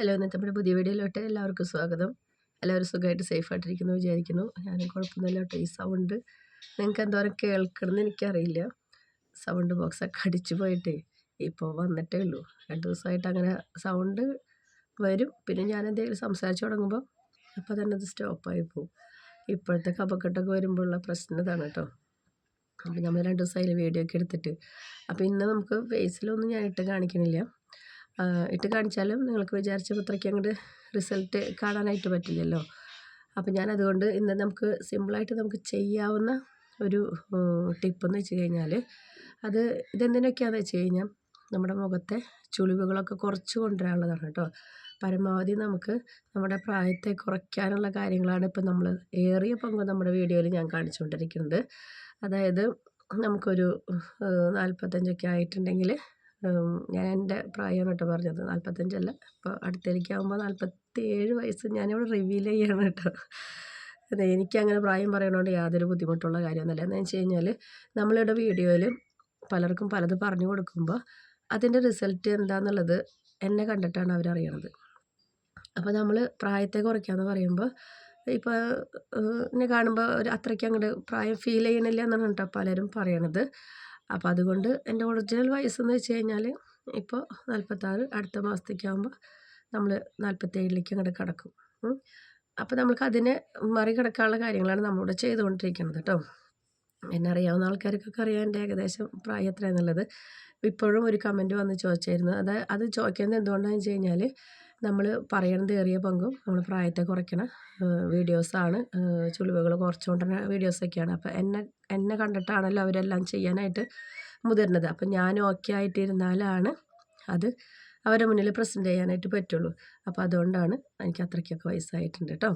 Hello ഇന്നത്തെ നമ്മുടെ പുതിയ വീഡിയോയിലോട്ട് എല്ലാവർക്കും സ്വാഗതം. എല്ലാവരും സുഖമായിട്ട് സേഫായിട്ടിരിക്കുന്നു വിചാരിക്കുന്നു. ഞാനും കുഴപ്പമൊന്നുമില്ല ഈ സൗണ്ട് നിങ്ങൾക്ക് എന്തോരം കേൾക്കണമെന്ന് എനിക്കറിയില്ല. സൗണ്ട് ബോക്സൊക്കെ അടിച്ചു പോയിട്ടേ ഇപ്പോൾ വന്നിട്ടേ ഉള്ളൂ. രണ്ട് ദിവസമായിട്ട് അങ്ങനെ സൗണ്ട് വരും. പിന്നെ ഞാൻ എന്തെങ്കിലും സംസാരിച്ച് തുടങ്ങുമ്പോൾ അപ്പോൾ തന്നെ അത് സ്റ്റോപ്പായി പോകും. ഇപ്പോഴത്തെ കപക്കെട്ടൊക്കെ വരുമ്പോഴുള്ള പ്രശ്നം ഇതാണ് കേട്ടോ. അപ്പോൾ നമ്മൾ രണ്ട് ദിവസമായി വീഡിയോ ഒക്കെ എടുത്തിട്ട്. അപ്പോൾ ഇന്ന് നമുക്ക് ഫേസിലൊന്നും ഞാൻ ഇട്ട് കാണിക്കണില്ല. ഇട്ട് കാണിച്ചാലും നിങ്ങൾക്ക് വിചാരിച്ച അത്രയ്ക്ക് അങ്ങോട്ട് റിസൾട്ട് കാണാനായിട്ട് പറ്റില്ലല്ലോ. അപ്പോൾ ഞാൻ അതുകൊണ്ട് ഇന്ന് നമുക്ക് സിമ്പിളായിട്ട് നമുക്ക് ചെയ്യാവുന്ന ഒരു ടിപ്പെന്ന് വെച്ച് കഴിഞ്ഞാൽ അത് ഇതെന്തിനൊക്കെയാണെന്ന് വെച്ച് കഴിഞ്ഞാൽ നമ്മുടെ മുഖത്തെ ചുളിവുകളൊക്കെ കുറച്ച് കൊണ്ടുവരാനുള്ളതാണ് കേട്ടോ. പരമാവധി നമുക്ക് നമ്മുടെ പ്രായത്തെ കുറയ്ക്കാനുള്ള കാര്യങ്ങളാണ് ഇപ്പം നമ്മൾ ഏറിയ പങ്ക് നമ്മുടെ വീഡിയോയിൽ ഞാൻ കാണിച്ചുകൊണ്ടിരിക്കുന്നത്. അതായത് നമുക്കൊരു നാൽപ്പത്തഞ്ചൊക്കെ ആയിട്ടുണ്ടെങ്കിൽ ഞാൻ എന്റെ പ്രായം കേട്ടോ പറഞ്ഞത് നാൽപ്പത്തഞ്ചല്ല ഇപ്പോൾ അടുത്തേക്കാകുമ്പോൾ നാൽപ്പത്തി ഏഴ് വയസ്സ് ഞാനിവിടെ റിവീൽ ചെയ്യണം കേട്ടോ. അതെ എനിക്കങ്ങനെ പ്രായം പറയണോണ്ട് യാതൊരു ബുദ്ധിമുട്ടുള്ള കാര്യമൊന്നുമില്ല. എന്ന് വെച്ച് കഴിഞ്ഞാൽ നമ്മളിവിടെ വീഡിയോയിൽ പലർക്കും പലത് പറഞ്ഞു കൊടുക്കുമ്പോൾ അതിന്റെ റിസൾട്ട് എന്താണെന്നുള്ളത് എന്നെ കണ്ടിട്ടാണ് അവരറിയണത്. അപ്പോൾ നമ്മൾ പ്രായത്തെ കുറയ്ക്കാമെന്ന് പറയുമ്പോൾ ഇപ്പോൾ എന്നെ കാണുമ്പോൾ ഒരു അത്രയ്ക്ക് അങ്ങോട്ട് പ്രായം ഫീൽ ചെയ്യണില്ല എന്നാണ് കേട്ടോ പലരും പറയണത്. അപ്പോൾ അതുകൊണ്ട് എന്റെ ഒറിജിനൽ വയസ്സെന്ന് വെച്ച് കഴിഞ്ഞാൽ ഇപ്പോൾ നാൽപ്പത്താറ് അടുത്ത മാസത്തേക്കാകുമ്പോൾ നമ്മൾ നാൽപ്പത്തേഴിലേക്ക് അങ്ങോട്ട് കിടക്കും. അപ്പോൾ നമുക്ക് അതിനെ മറികടക്കാനുള്ള കാര്യങ്ങളാണ് നമ്മളിവിടെ ചെയ്തുകൊണ്ടിരിക്കുന്നത് കേട്ടോ എന്നെ അറിയാവുന്ന ആൾക്കാർക്കൊക്കെ അറിയാം എന്റെ ഏകദേശം പ്രായം എത്രയാണെന്നുള്ളത് ഇപ്പോഴും ഒരു കമന്റ് വന്ന് ചോദിച്ചായിരുന്നു അത് അത് ചോദിക്കുന്നത് എന്തുകൊണ്ടാണെന്ന് വെച്ച് കഴിഞ്ഞാൽ നമ്മൾ പറയണത് ഏറിയ പങ്കും നമ്മൾ പ്രായത്തെ കുറയ്ക്കണ വീഡിയോസാണ്. ചുളിവുകൾ കുറച്ചുകൊണ്ടുവരുന്ന വീഡിയോസൊക്കെയാണ്. അപ്പോൾ എന്നെ എന്നെ കണ്ടിട്ടാണല്ലോ അവരെല്ലാം ചെയ്യാനായിട്ട് മുതിർന്നത്. അപ്പം ഞാൻ ഓക്കെ ആയിട്ടിരുന്നാലാണ് അത് അവരുടെ മുന്നിൽ പ്രസന്റ് ചെയ്യാനായിട്ട് പറ്റുള്ളൂ. അപ്പോൾ അതുകൊണ്ടാണ് എനിക്ക് അത്രയ്ക്കൊക്കെ വയസ്സായിട്ടുണ്ട് കേട്ടോ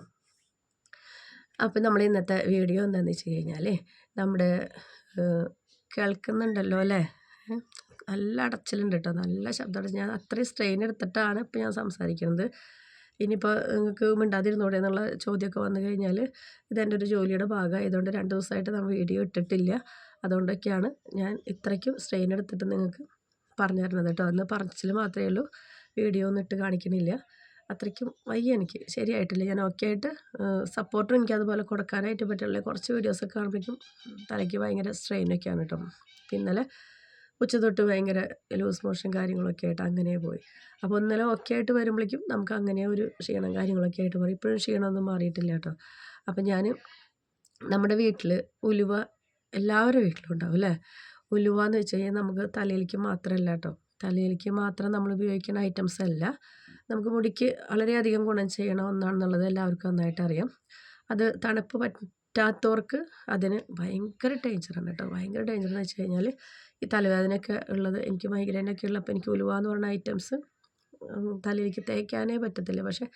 അപ്പോൾ നമ്മൾ ഇന്നത്തെ വീഡിയോ എന്താണെന്ന് വെച്ച് കഴിഞ്ഞാൽ നമ്മുടെ കേൾക്കുന്നുണ്ടല്ലോ അല്ലേ? നല്ല അടച്ചിലുണ്ട് കേട്ടോ നല്ല ശബ്ദം. ഞാൻ അത്രയും സ്ട്രെയിൻ എടുത്തിട്ടാണ് ഇപ്പോൾ ഞാൻ സംസാരിക്കുന്നത് ഇനിയിപ്പോൾ നിങ്ങൾക്ക് മിണ്ടാതിരുന്നോടെ എന്നുള്ള ചോദ്യമൊക്കെ വന്നു കഴിഞ്ഞാൽ ഇതെന്റെ ഒരു ജോലിയുടെ ഭാഗമായതുകൊണ്ട് രണ്ട് ദിവസമായിട്ട് നമ്മൾ വീഡിയോ ഇട്ടിട്ടില്ല. അതുകൊണ്ടൊക്കെയാണ് ഞാൻ ഇത്രയ്ക്കും സ്ട്രെയിൻ എടുത്തിട്ട് നിങ്ങൾക്ക് പറഞ്ഞു തരുന്നത് കേട്ടോ. അന്ന് പറച്ചിൽ മാത്രമേ ഉള്ളൂ. വീഡിയോ ഒന്നും ഇട്ട് കാണിക്കണില്ല. അത്രയ്ക്കും വയ്യ എനിക്ക്. ശരിയായിട്ടില്ല. ഞാൻ ഓക്കെ ആയിട്ട് സപ്പോർട്ടും എനിക്ക് അതുപോലെ കൊടുക്കാനായിട്ട് പറ്റുള്ളൂ കുറച്ച് വീഡിയോസൊക്കെ കാണുമ്പോഴേക്കും തലയ്ക്ക് ഭയങ്കര സ്ട്രെയിനൊക്കെയാണ് കേട്ടോ. ഇന്നലെ ഉച്ച തൊട്ട് ഭയങ്കര ലൂസ് മോഷൻ കാര്യങ്ങളൊക്കെ ആയിട്ട് അങ്ങനെ പോയി. അപ്പോൾ ഇന്നലെ ഒക്കെ ആയിട്ട് വരുമ്പോഴേക്കും നമുക്ക് അങ്ങനെ ഒരു ക്ഷീണം കാര്യങ്ങളൊക്കെ ആയിട്ട് പറയും ഇപ്പോഴും ക്ഷീണമൊന്നും മാറിയിട്ടില്ല കേട്ടോ. അപ്പം ഞാൻ നമ്മുടെ വീട്ടിൽ ഉലുവ എല്ലാവരും വീട്ടിലും ഉണ്ടാവും അല്ലേ? ഉലുവ എന്ന് വെച്ച് കഴിഞ്ഞാൽ നമുക്ക് തലയിലേക്ക് മാത്രമല്ല കേട്ടോ. തലയിലേക്ക് മാത്രം നമ്മൾ ഉപയോഗിക്കുന്ന ഐറ്റംസ് അല്ല. നമുക്ക് മുടിക്ക് വളരെയധികം ഗുണം ചെയ്യണ ഒന്നാണെന്നുള്ളത് എല്ലാവർക്കും നന്നായിട്ട് അറിയാം. അത് തണുപ്പ് പറ്റാത്തവർക്ക് അതിന് ഭയങ്കര ഡേഞ്ചറാണ് കേട്ടോ. ഭയങ്കര ഡേഞ്ചർ എന്ന് വെച്ച് കഴിഞ്ഞാൽ ഈ തലവേദനയൊക്കെ ഉള്ളത് എനിക്ക് മൈഗ്രൈനൊക്കെ ഉള്ളപ്പോൾ എനിക്ക് ഉലുവ എന്ന് പറഞ്ഞ ഐറ്റംസ് തലയിലേക്ക് തേക്കാനേ പറ്റത്തില്ല. പക്ഷേ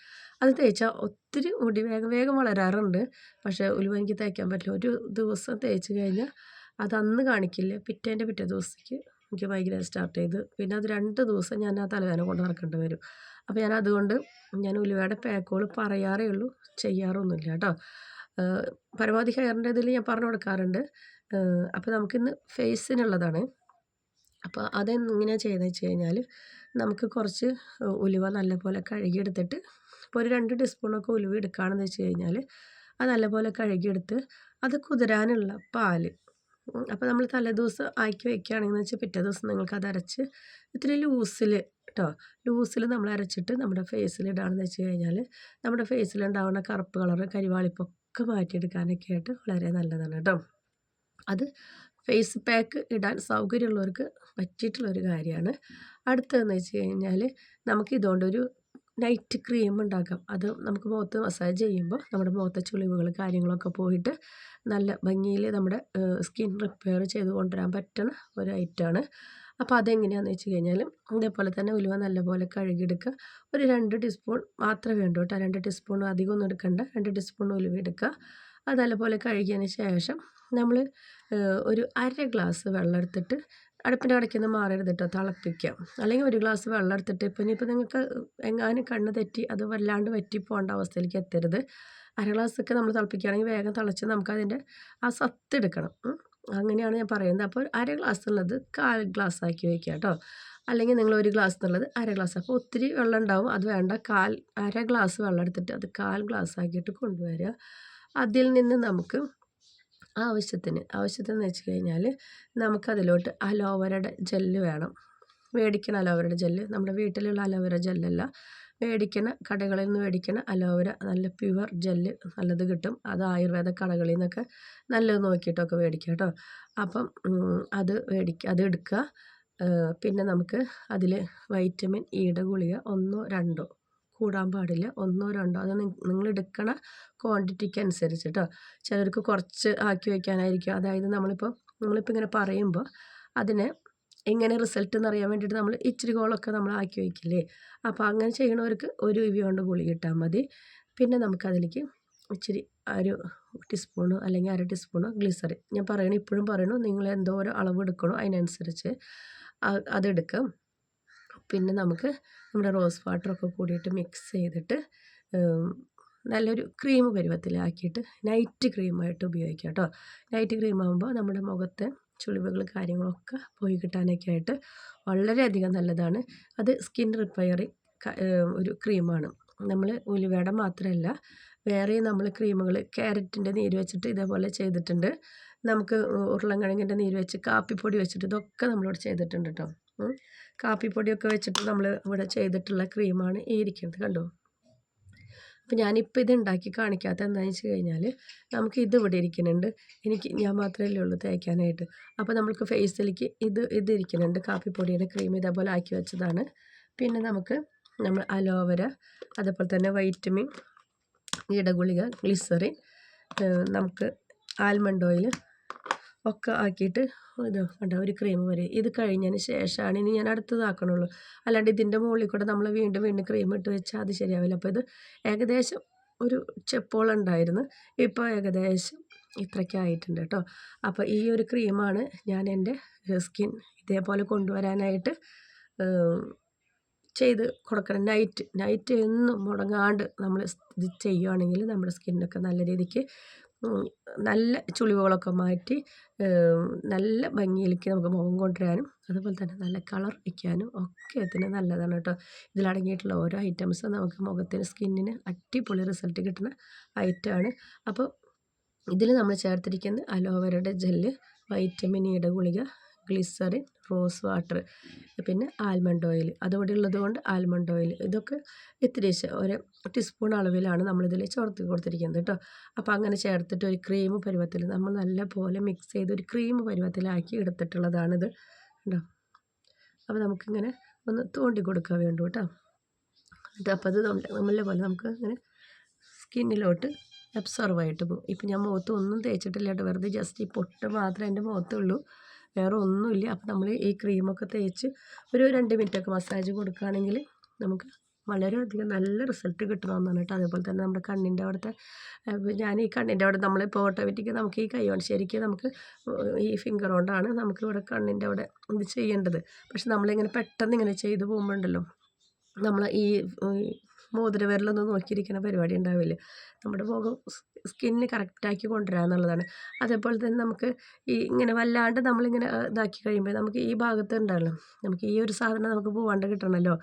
അത് തേച്ചാൽ ഒത്തിരി മുടി വേഗം വേഗം വളരാറുണ്ട്. പക്ഷേ ഉലുവ എനിക്ക് തേക്കാൻ പറ്റില്ല. ഒരു ദിവസം തേച്ച് കഴിഞ്ഞാൽ അത് അന്ന് കാണിക്കില്ല. പിറ്റേന്റെ പിറ്റേ ദിവസത്തേക്ക് എനിക്ക് മൈഗ്രൈൻ സ്റ്റാർട്ട് ചെയ്ത് പിന്നെ അത് രണ്ട് ദിവസം ഞാൻ ആ തലവേദന കൊണ്ട് നടക്കേണ്ടി വരും. അപ്പോൾ ഞാൻ അതുകൊണ്ട് ഞാൻ ഉലുവയുടെ പാക്കുകൾ പറയാറേ ഉള്ളൂ. ചെയ്യാറൊന്നുമില്ല കേട്ടോ. പരമാവധി ഹെയറിന്റെ ഇതിൽ ഞാൻ പറഞ്ഞു കൊടുക്കാറുണ്ട്. അപ്പോൾ നമുക്കിന്ന് ഫേസിനുള്ളതാണ് അപ്പോൾ അതെങ്ങനെയാണ് ചെയ്യുന്നത് വെച്ച് കഴിഞ്ഞാൽ നമുക്ക് കുറച്ച് ഉലുവ നല്ലപോലെ കഴുകിയെടുത്തിട്ട് ഇപ്പോൾ ഒരു രണ്ട് ടീസ്പൂണൊക്കെ ഉലുവ എടുക്കുകയാണെന്ന് വെച്ച് കഴിഞ്ഞാൽ അത് നല്ലപോലെ കഴുകിയെടുത്ത് അത് കുതിരാനുള്ള പാൽ. അപ്പോൾ നമ്മൾ തലേദിവസം ആക്കി വെക്കുകയാണെന്ന് വെച്ചാൽ പിറ്റേ ദിവസം നിങ്ങൾക്ക് അത് അരച്ച് ഇത്തിരി ലൂസിൽ കേട്ടോ ലൂസിൽ നമ്മൾ അരച്ചിട്ട് നമ്മുടെ ഫേസിൽ ഇടുകയാണെന്ന് വെച്ച് കഴിഞ്ഞാൽ നമ്മുടെ ഫേസിലുണ്ടാവുന്ന കറുപ്പ് കളറ് കരിവാളിപ്പൊക്കെ മാറ്റിയെടുക്കാനൊക്കെ ആയിട്ട് വളരെ നല്ലതാണ് കേട്ടോ. അത് ഫേസ് പാക്ക് ഇടാൻ സൗകര്യമുള്ളവർക്ക് പറ്റിയിട്ടുള്ളൊരു കാര്യമാണ്. അടുത്തതെന്ന് വെച്ച് കഴിഞ്ഞാൽ നമുക്ക് ഇതുകൊണ്ടൊരു നൈറ്റ് ക്രീം ഉണ്ടാക്കാം. അത് നമുക്ക് മുഖത്ത് മസാജ് ചെയ്യുമ്പോൾ നമ്മുടെ മുഖത്തെ ചുളിവുകൾ കാര്യങ്ങളൊക്കെ പോയിട്ട് നല്ല ഭംഗിയിൽ നമ്മുടെ സ്കിൻ റിപ്പയർ ചെയ്ത് കൊണ്ടുവരാൻ പറ്റുന്ന ഒരു ഐറ്റമാണ്. അപ്പോൾ അതെങ്ങനെയാണെന്ന് വെച്ച് കഴിഞ്ഞാൽ ഇതേപോലെ തന്നെ ഉലുവ നല്ലപോലെ കഴുകിയെടുക്കുക. ഒരു രണ്ട് ടീസ്പൂൺ മാത്രമേ വേണ്ടൂ കേട്ടോ. രണ്ട് ടീസ്പൂൺ അധികം ഒന്നും എടുക്കണ്ട. രണ്ട് ടീസ്പൂൺ ഉലുവ എടുക്കുക. അത് നല്ലപോലെ കഴുകിയതിന് ശേഷം നമ്മൾ ഒരു അര ഗ്ലാസ് വെള്ളം എടുത്തിട്ട് അടുപ്പിന്റെ അടയ്ക്കുന്ന മാറരുത് കേട്ടോ തിളപ്പിക്കാം. അല്ലെങ്കിൽ ഒരു ഗ്ലാസ് വെള്ളം എടുത്തിട്ട് ഇപ്പം ഇനിയിപ്പോൾ നിങ്ങൾക്ക് എങ്ങാനും കണ്ണ് തെറ്റി അത് വല്ലാണ്ട് വറ്റി പോകേണ്ട അവസ്ഥയിലേക്ക് എത്തരുത്. അര ഗ്ലാസ്സൊക്കെ നമ്മൾ തിളപ്പിക്കുകയാണെങ്കിൽ വേഗം തിളച്ച് നമുക്കതിന്റെ ആ സത്ത് എടുക്കണം. അങ്ങനെയാണ് ഞാൻ പറയുന്നത്. അപ്പോൾ അര ഗ്ലാസ് ഉള്ളത് കാൽ ഗ്ലാസ് ആക്കി വയ്ക്കുക കേട്ടോ അല്ലെങ്കിൽ നിങ്ങൾ ഒരു ഗ്ലാസ് എന്നുള്ളത് അര ഗ്ലാസ്. അപ്പോൾ ഒത്തിരി വെള്ളം ഉണ്ടാവും. അത് വേണ്ട. കാൽ അര ഗ്ലാസ് വെള്ളം എടുത്തിട്ട് അത് കാൽ ഗ്ലാസ് ആക്കിയിട്ട് കൊണ്ടുവരിക. അതിൽ നിന്ന് നമുക്ക് ആവശ്യത്തിന് ആവശ്യത്തിന് വെച്ച് കഴിഞ്ഞാൽ നമുക്കതിലോട്ട് അലോവരയുടെ ജെല്ല് വേണം. മേടിക്കണ അലോവരയുടെ ജെല്ല് നമ്മുടെ വീട്ടിലുള്ള അലോവര ജെല്ലല്ല. മേടിക്കണ കടകളിൽ നിന്ന് മേടിക്കണ അലോവര നല്ല പ്യുവർ ജെല്ല് നല്ലത് കിട്ടും. അത് ആയുർവേദ കടകളിൽ നിന്നൊക്കെ നല്ലത് നോക്കിയിട്ടൊക്കെ മേടിക്കുക കേട്ടോ. അപ്പം അത് മേടിക്കുക അത് എടുക്കുക. പിന്നെ നമുക്ക് അതിൽ വൈറ്റമിൻ ഇയുടെ ഗുളിക ഒന്നോ രണ്ടോ കൂടാൻ പാടില്ല. ഒന്നോ രണ്ടോ അത് നിങ്ങൾ എടുക്കണ ക്വാണ്ടിറ്റിക്ക് അനുസരിച്ച് കേട്ടോ ചിലർക്ക് കുറച്ച് ആക്കി വയ്ക്കാനായിരിക്കും അതായത് നമ്മളിപ്പോൾ നമ്മളിപ്പോൾ ഇങ്ങനെ പറയുമ്പോൾ അതിന് എങ്ങനെ റിസൾട്ട് എന്ന് അറിയാൻ വേണ്ടിയിട്ട് നമ്മൾ ഇച്ചിരി കോളൊക്കെ നമ്മൾ ആക്കി വയ്ക്കില്ലേ അപ്പോൾ അങ്ങനെ ചെയ്യണവർക്ക് ഒരു ഇവി കൊണ്ട് ഗുളി കിട്ടാൽ മതി. പിന്നെ നമുക്കതിലേക്ക് ഇച്ചിരി ഒരു ടീസ്പൂണോ അല്ലെങ്കിൽ അര ടീസ്പൂണോ ഗ്ലിസറി ഞാൻ പറയണ ഇപ്പോഴും പറയണു. നിങ്ങൾ എന്തോരം അളവ് എടുക്കണോ അതിനനുസരിച്ച് അതെടുക്കാം. പിന്നെ നമുക്ക് നമ്മുടെ റോസ് വാട്ടറൊക്കെ കൂടിയിട്ട് മിക്സ് ചെയ്തിട്ട് നല്ലൊരു ക്രീം പരുവത്തിലാക്കിയിട്ട് നൈറ്റ് ക്രീമായിട്ട് ഉപയോഗിക്കാം കേട്ടോ. നൈറ്റ് ക്രീം ആകുമ്പോൾ നമ്മുടെ മുഖത്തെ ചുളിവുകൾ കാര്യങ്ങളൊക്കെ പോയി കിട്ടാനൊക്കെ ആയിട്ട് വളരെയധികം നല്ലതാണ്. അത് സ്കിൻ റിപ്പയറിങ് ഒരു ക്രീമാണ്. നമ്മൾ ഉലുവയുടെ മാത്രമല്ല വേറെ നമ്മൾ ക്രീമുകൾ ക്യാരറ്റിന്റെ നീര് വെച്ചിട്ട് ഇതേപോലെ ചെയ്തിട്ടുണ്ട്. നമുക്ക് ഉരുളൻകിഴങ്ങിന്റെ നീര് വെച്ച് കാപ്പിപ്പൊടി വെച്ചിട്ട് ഇതൊക്കെ നമ്മളോട് ചെയ്തിട്ടുണ്ട് കേട്ടോ. കാപ്പിപ്പൊടിയൊക്കെ വെച്ചിട്ട് നമ്മൾ ഇവിടെ ചെയ്തിട്ടുള്ള ക്രീമാണ് ഈ ഇരിക്കുന്നത് കണ്ടോ? അപ്പോൾ ഞാനിപ്പോൾ ഇത് ഉണ്ടാക്കി കാണിക്കാത്ത എന്താണെന്ന് വെച്ച് കഴിഞ്ഞാൽ നമുക്ക് ഇത് ഇവിടെ ഇരിക്കുന്നുണ്ട്. എനിക്ക് ഞാൻ മാത്രമല്ലേ ഉള്ളൂ തേക്കാനായിട്ട്. അപ്പോൾ നമുക്ക് ഫേസിലേക്ക് ഇത് ഇത് ഇരിക്കുന്നുണ്ട്. കാപ്പിപ്പൊടിയുടെ ക്രീം ഇതേപോലെ ആക്കി വെച്ചതാണ്. പിന്നെ നമുക്ക് നമ്മൾ അലോവര അതേപോലെ തന്നെ വൈറ്റമിൻ ഇടഗുളിക ഗ്ലിസറിൻ നമുക്ക് ആൽമണ്ട് ഓയിൽ ഒക്കെ ആക്കിയിട്ട് ഇത് കണ്ടോ ഒരു ക്രീം വരെ. ഇത് കഴിഞ്ഞതിന് ശേഷമാണ് ഇനി ഞാൻ അടുത്തതാക്കണുള്ളൂ. അല്ലാണ്ട് ഇതിന്റെ മുകളിൽ കൂടെ നമ്മൾ വീണ്ടും വീണ്ടും ക്രീം ഇട്ട് വെച്ചാൽ അത് ശരിയാവില്ല. അപ്പോൾ ഇത് ഏകദേശം ഒരു ചെപ്പോളുണ്ടായിരുന്നു ഇപ്പോൾ ഏകദേശം ഇത്രയ്ക്ക് ആയിട്ടുണ്ട് കേട്ടോ. അപ്പോൾ ഈ ഒരു ക്രീമാണ് ഞാൻ എന്റെ സ്കിൻ ഇതേപോലെ കൊണ്ടുവരാനായിട്ട് ചെയ്ത് കൊടുക്കണം. നൈറ്റ് നൈറ്റ് എന്നും മുടങ്ങാണ്ട് നമ്മൾ ഇത് ചെയ്യുകയാണെങ്കിൽ നമ്മുടെ സ്കിന്നൊക്കെ നല്ല രീതിക്ക് നല്ല ചുളിവുകളൊക്കെ മാറ്റി നല്ല ഭംഗിയിലേക്ക് നമുക്ക് മുഖം കൊണ്ടുവരാനും അതുപോലെ തന്നെ നല്ല കളർ വയ്ക്കാനും ഒക്കെ ഇതിന് നല്ലതാണ് കേട്ടോ. ഇതിലടങ്ങിയിട്ടുള്ള ഓരോ ഐറ്റംസ് നമുക്ക് മുഖത്തിന് സ്കിന്നിന് അടിപൊളി റിസൾട്ട് കിട്ടുന്ന ഐറ്റമാണ് അപ്പോൾ ഇതിൽ നമ്മൾ ചേർത്തിരിക്കുന്ന അലോവേരയുടെ ജെല്ല് വൈറ്റമിൻ ഇയുടെ ഗുളിക ഗ്ലിസറിൻ റോസ് വാട്ടർ പിന്നെ ആൽമണ്ട് ഓയിൽ. അതോടെ ഉള്ളതുകൊണ്ട് ആൽമണ്ട് ഓയിൽ. ഇതൊക്കെ ഇത്തിരി ഒരു ടീസ്പൂൺ അളവിലാണ് നമ്മളിതിൽ ചേർത്ത് കൊടുത്തിരിക്കുന്നത് കേട്ടോ. അപ്പോൾ അങ്ങനെ ചേർത്തിട്ട് ഒരു ക്രീം പരുവത്തിൽ നമ്മൾ നല്ല പോലെ മിക്സ് ചെയ്ത് ഒരു ക്രീം പരുവത്തിലാക്കി എടുത്തിട്ടുള്ളതാണിത് കേട്ടോ അപ്പോൾ നമുക്കിങ്ങനെ ഒന്ന് തോണ്ടി കൊടുക്കാൻ വേണ്ടു കേട്ടോ. എന്നിട്ട് അപ്പോൾ അത് നമ്മളെ പോലെ നമുക്ക് ഇങ്ങനെ സ്കിന്നിലോട്ട് അബ്സർവ് ആയിട്ട് പോകും. ഇപ്പം ഞാൻ മുഖത്ത് ഒന്നും തേച്ചിട്ടില്ല കേട്ടോ. വെറുതെ ജസ്റ്റ് ഈ പൊട്ട് മാത്രമേ എന്റെ മുഖത്തുള്ളൂ. വേറെ ഒന്നുമില്ല. അപ്പോൾ നമ്മൾ ഈ ക്രീമൊക്കെ തേച്ച് ഒരു രണ്ട് മിനിറ്റൊക്കെ മസാജ് കൊടുക്കുകയാണെങ്കിൽ നമുക്ക് വളരെയധികം നല്ല റിസൾട്ട് കിട്ടണമെന്നാണ് കേട്ടോ. അതേപോലെ തന്നെ നമ്മുടെ കണ്ണിന്റെ അവിടുത്തെ ഞാൻ ഈ കണ്ണിന്റെ അവിടെ നമ്മളിപ്പോൾ ഓട്ടോമാറ്റിക് നമുക്ക് ഈ കൈ കൊണ്ട് ശരിക്കും നമുക്ക് ഈ ഫിംഗർ കൊണ്ടാണ് നമുക്ക് ഇവിടെ കണ്ണിന്റെ അവിടെ ഇത് ചെയ്യേണ്ടത്. പക്ഷെ നമ്മളിങ്ങനെ പെട്ടെന്ന് ഇങ്ങനെ ചെയ്തു പോകുമ്പോണ്ടല്ലോ നമ്മൾ ഈ മോതിരവിരലൊന്നും നോക്കിയിരിക്കുന്ന പരിപാടി ഉണ്ടാവില്ല? നമ്മുടെ മുഖം സ്കിന്നിന് കറക്റ്റാക്കി കൊണ്ടുവരിക എന്നുള്ളതാണ്. അതേപോലെ തന്നെ നമുക്ക് ഈ ഇങ്ങനെ വല്ലാണ്ട് നമ്മളിങ്ങനെ ഇതാക്കി കഴിയുമ്പോൾ നമുക്ക് ഈ ഭാഗത്ത് ഉണ്ടല്ലോ നമുക്ക് ഈ ഒരു സാധനം നമുക്ക് പോവാണ്ട് കിട്ടണമല്ലോ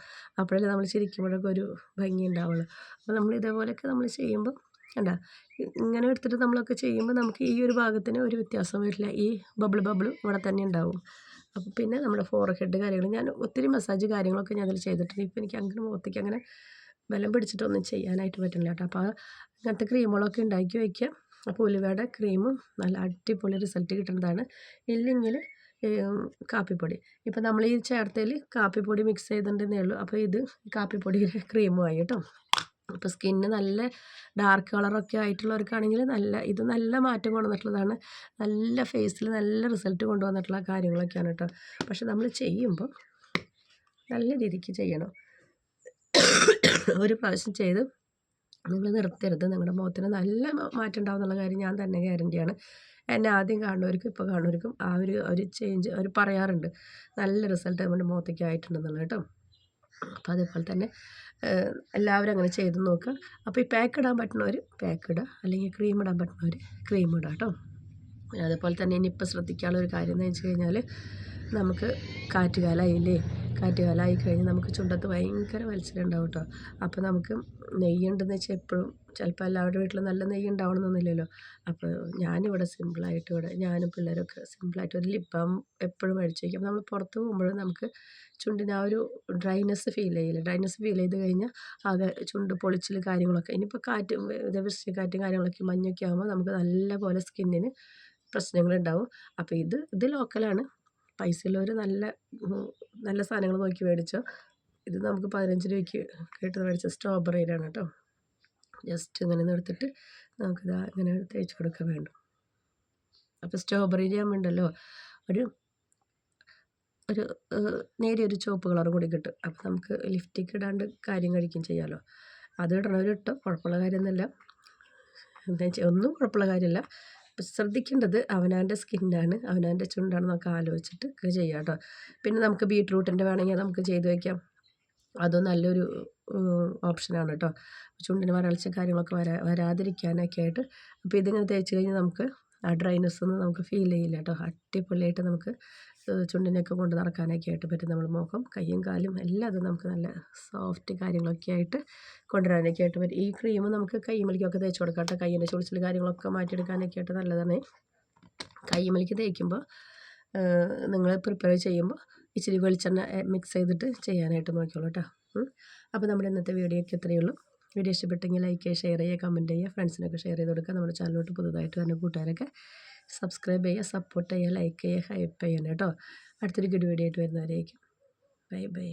അപ്പോഴല്ലേ നമ്മൾ ചിരിക്കുമ്പോഴൊക്കെ ഒരു ഭംഗി ഉണ്ടാവുള്ളൂ. അപ്പോൾ നമ്മൾ ഇതേപോലെയൊക്കെ നമ്മൾ ചെയ്യുമ്പോൾ കണ്ട ഇങ്ങനെ എടുത്തിട്ട് നമ്മളൊക്കെ ചെയ്യുമ്പോൾ നമുക്ക് ഈ ഒരു ഭാഗത്തിന് ഒരു വ്യത്യാസം വരില്ല. ഈ ബബിൾ ബബിൾ ഇവിടെ തന്നെ ഉണ്ടാവും. അപ്പോൾ പിന്നെ നമ്മുടെ ഫോർ ഹെഡ് കാര്യങ്ങൾ ഞാൻ ഒത്തിരി മസാജ് കാര്യങ്ങളൊക്കെ ഞാൻ അതിൽ ചെയ്തിട്ടുണ്ട്. ഇപ്പോൾ എനിക്ക് അങ്ങനെ മുഖത്തേക്ക് അങ്ങനെ ബലം പിടിച്ചിട്ടൊന്നും ചെയ്യാനായിട്ട് പറ്റില്ല കേട്ടോ. അപ്പോൾ അങ്ങനത്തെ ക്രീമുകളൊക്കെ ഉണ്ടാക്കി വയ്ക്കുക. അപ്പോൾ ഉലുവയുടെ ക്രീമും നല്ല അടിപൊളി റിസൾട്ട് കിട്ടുന്നതാണ്. ഇല്ലെങ്കിൽ കാപ്പിപ്പൊടി. ഇപ്പോൾ നമ്മൾ ഈ ചേർത്തതിൽ കാപ്പിപ്പൊടി മിക്സ് ചെയ്തിട്ടുണ്ടെന്നേ ഉള്ളൂ. അപ്പോൾ ഇത് കാപ്പിപ്പൊടിയുടെ ക്രീമുമായി കേട്ടോ. അപ്പോൾ സ്കിന്ന് നല്ല ഡാർക്ക് കളറൊക്കെ ആയിട്ടുള്ളവർക്കാണെങ്കിൽ നല്ല ഇത് നല്ല മാറ്റം കൊണ്ടുവന്നിട്ടുള്ളതാണ്. നല്ല ഫേസിൽ നല്ല റിസൾട്ട് കൊണ്ടുവന്നിട്ടുള്ള കാര്യങ്ങളൊക്കെയാണ് കേട്ടോ. പക്ഷെ നമ്മൾ ചെയ്യുമ്പോൾ നല്ല രീതിക്ക് ചെയ്യണം. ഒരു പ്രാവശ്യം ചെയ്ത് നിങ്ങൾ നിർത്തരുത്. നിങ്ങളുടെ മുഖത്തിന് നല്ല മാറ്റം ഉണ്ടാവും എന്നുള്ള കാര്യം ഞാൻ തന്നെ ഗ്യാരന്റിയാണ് എന്നെ ആദ്യം കാണുന്നവർക്കും ഇപ്പോൾ കാണുന്നവർക്കും ആ ഒരു ഒരു ചേഞ്ച് അവർ പറയാറുണ്ട്. നല്ല റിസൾട്ട് നമ്മുടെ മുഖത്തേക്ക് ആയിട്ടുണ്ടെന്നുള്ളത് കേട്ടോ. അപ്പോൾ അതേപോലെ തന്നെ എല്ലാവരും അങ്ങനെ ചെയ്ത് നോക്കുക. അപ്പോൾ ഈ പാക്ക് ഇടാൻ പറ്റുന്നവർ പാക്ക് ഇടുക. അല്ലെങ്കിൽ ക്രീം ഇടാൻ പറ്റുന്നവർ ക്രീം ഇടുക കേട്ടോ. അതേപോലെ തന്നെ ഇനിയിപ്പോൾ ശ്രദ്ധിക്കാനുള്ള ഒരു കാര്യം എന്ന് വെച്ച് കഴിഞ്ഞാൽ നമുക്ക് കാറ്റുകാലമായില്ലേ കാറ്റുകാലമായി കഴിഞ്ഞ് നമുക്ക് ചുണ്ടത്ത് ഭയങ്കര മത്സരം വലിച്ചിലുണ്ടാവും കേട്ടോ അപ്പോൾ നമുക്ക് നെയ്യുണ്ടെന്ന് വെച്ചാൽ എപ്പോഴും ചിലപ്പോൾ എല്ലാവരുടെ വീട്ടിലും നല്ല നെയ്യ് ഉണ്ടാവണമെന്നൊന്നുമില്ലല്ലോ അപ്പോൾ ഞാനിവിടെ സിമ്പിളായിട്ട് ഇവിടെ ഞാനും പിള്ളേരൊക്കെ സിമ്പിളായിട്ട് ഒരു ലിപ്പം എപ്പോഴും മേടിച്ച് വയ്ക്കും നമ്മൾ പുറത്ത് പോകുമ്പോഴും നമുക്ക് ചുണ്ടിന് ആ ഒരു ഡ്രൈനെസ് ഫീൽ ചെയ്യില്ല. ഡ്രൈനെസ് ഫീൽ ചെയ്ത് കഴിഞ്ഞാൽ ആകെ ചുണ്ട് പൊളിച്ചിൽ കാര്യങ്ങളൊക്കെ. ഇനിയിപ്പോൾ കാറ്റും ഇത് കാറ്റും കാര്യങ്ങളൊക്കെ മഞ്ഞൊക്കെ ആകുമ്പോൾ നമുക്ക് നല്ലപോലെ സ്കിന്നിന് പ്രശ്നങ്ങളുണ്ടാവും. അപ്പോൾ ഇത് ഇത് ലോക്കലാണ് പൈസ ഉള്ളവർ നല്ല നല്ല സാധനങ്ങൾ നോക്കി മേടിച്ചോ ഇത് നമുക്ക് പതിനഞ്ച് രൂപയ്ക്ക് കേട്ട് മേടിച്ച സ്ട്രോബെറിയിലാണ് കേട്ടോ. ജസ്റ്റ് ഇങ്ങനെ ഒന്ന് എടുത്തിട്ട് നമുക്കിതാ ഇങ്ങനെ തേച്ച് കൊടുക്കാൻ വേണ്ടു. അപ്പോൾ സ്ട്രോബെറി ചെയ്യാൻ വേണ്ടല്ലോ ഒരു ഒരു നേരിയൊരു ചുവപ്പ് കളറും കൂടി കിട്ടും. അപ്പോൾ നമുക്ക് ലിഫ്റ്റിക്ക് ഇടാണ്ട് കാര്യം കഴിക്കും ചെയ്യാമല്ലോ അത് ഇടണവരിട്ടോ കുഴപ്പമുള്ള കാര്യമൊന്നുമില്ല. എന്താ ഒന്നും കുഴപ്പമുള്ള കാര്യമില്ല. ശ്രദ്ധിക്കേണ്ടത് അവനവന്റെ സ്കിന്നാണ് അവനവന്റെ ചുണ്ടാണ് നമുക്ക് ആലോചിച്ചിട്ട് ഒക്കെ ചെയ്യാം കേട്ടോ. പിന്നെ നമുക്ക് ബീട്രൂട്ടിന്റെ വേണമെങ്കിൽ നമുക്ക് ചെയ്ത് വയ്ക്കാം അതും നല്ലൊരു ഓപ്ഷനാണ് കേട്ടോ. ചുണ്ടിന് വരൾച്ച കാര്യങ്ങളൊക്കെ വരാ വരാതിരിക്കാനൊക്കെ ആയിട്ട് അപ്പോൾ ഇതിങ്ങനെ തേച്ച് കഴിഞ്ഞാൽ നമുക്ക് ആ ഡ്രൈനെസ് ഒന്നും നമുക്ക് ഫീൽ ചെയ്യില്ല കേട്ടോ. അടിപൊളിയായിട്ട് നമുക്ക് ചുണ്ടിനൊക്കെ കൊണ്ട് നടക്കാനൊക്കെ ആയിട്ട് പറ്റും നമ്മൾ മുഖം. കയ്യും കാലും എല്ലാം അത് നമുക്ക് നല്ല സോഫ്റ്റ് കാര്യങ്ങളൊക്കെ ആയിട്ട് കൊണ്ടുവരാനൊക്കെ ആയിട്ട് പറ്റും. ഈ ക്രീം നമുക്ക് കൈമലിക്കൊക്കെ തേച്ച് കൊടുക്കാം കേട്ടോ. കയ്യിന്റെ ചുളിച്ചിൽ കാര്യങ്ങളൊക്കെ മാറ്റിയെടുക്കാനൊക്കെ ആയിട്ട് നല്ലതാണ്. കൈമലിക്ക് തേക്കുമ്പോൾ നിങ്ങൾ പ്രിപ്പയർ ചെയ്യുമ്പോൾ ഇച്ചിരി വെളിച്ചെണ്ണ മിക്സ് ചെയ്തിട്ട് ചെയ്യാനായിട്ട് നോക്കിയോളൂ കേട്ടോ. അപ്പോൾ നമ്മുടെ ഇന്നത്തെ വീഡിയോയ്ക്ക് ഇത്രയേ ഉള്ളൂ. വീഡിയോ ഇഷ്ടപ്പെട്ടെങ്കിൽ ലൈക്ക് ചെയ്യുക ഷെയർ ചെയ്യുക കമന്റ് ചെയ്യുക ഫ്രണ്ട്സിനൊക്കെ ഷെയർ ചെയ്ത് കൊടുക്കുക. നമ്മുടെ ചാനലോട്ട് പുതുതായിട്ട് തന്നെ കൂട്ടുകാരൊക്കെ സബ്സ്ക്രൈബ് ചെയ്യുക സപ്പോർട്ട് ചെയ്യുക ലൈക്ക് ചെയ്യുക ഹൈപ്പ് ചെയ്യണം കേട്ടോ. അടുത്തൊരു ഗുഡ് വീഡിയോ ആയിട്ട് വരുന്നവരേക്കും. Bye bye